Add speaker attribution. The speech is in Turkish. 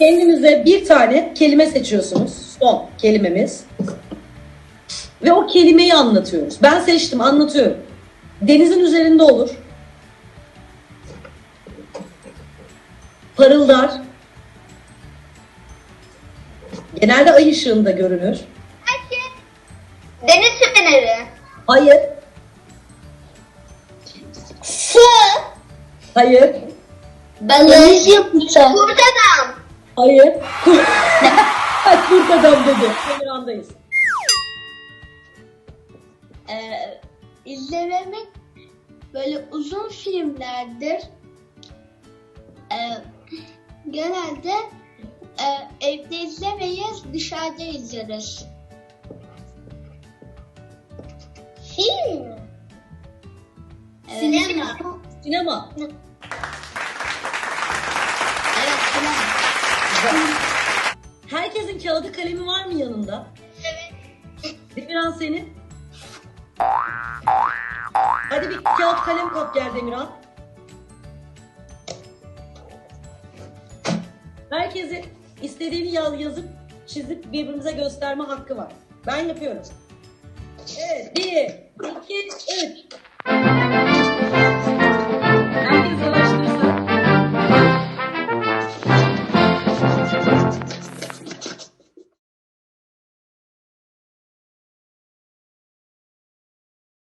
Speaker 1: Kendinize bir tane kelime seçiyorsunuz. Son kelimemiz. Ve o kelimeyi anlatıyoruz. Ben seçtim, anlatıyorum. Denizin üzerinde olur. Parıldar. Genelde ay ışığında görünür.
Speaker 2: Deniz feneri.
Speaker 1: Hayır,
Speaker 2: Su.
Speaker 1: hayır,
Speaker 2: Deniz yapısı. Kurt adam.
Speaker 1: Hayır. Kurt, adam dedi. Emirhan'dayız.
Speaker 2: Ee, izlememek böyle uzun filmlerdir. Ee, genelde e, evde izlemeyiz, dışarıda izleriz. Film. Sinema.
Speaker 1: Sinema.
Speaker 2: Evet, sinema.
Speaker 1: Güzel. Herkesin kağıdı kalemi var mı yanında?
Speaker 2: Evet.
Speaker 1: Demirhan senin. Hadi bir kağıt kalem kap gel Demirhan. Herkese istediğini yaz, yazıp çizip birbirimize gösterme hakkı var. Ben yapıyorum. Evet, bir, iki, üç.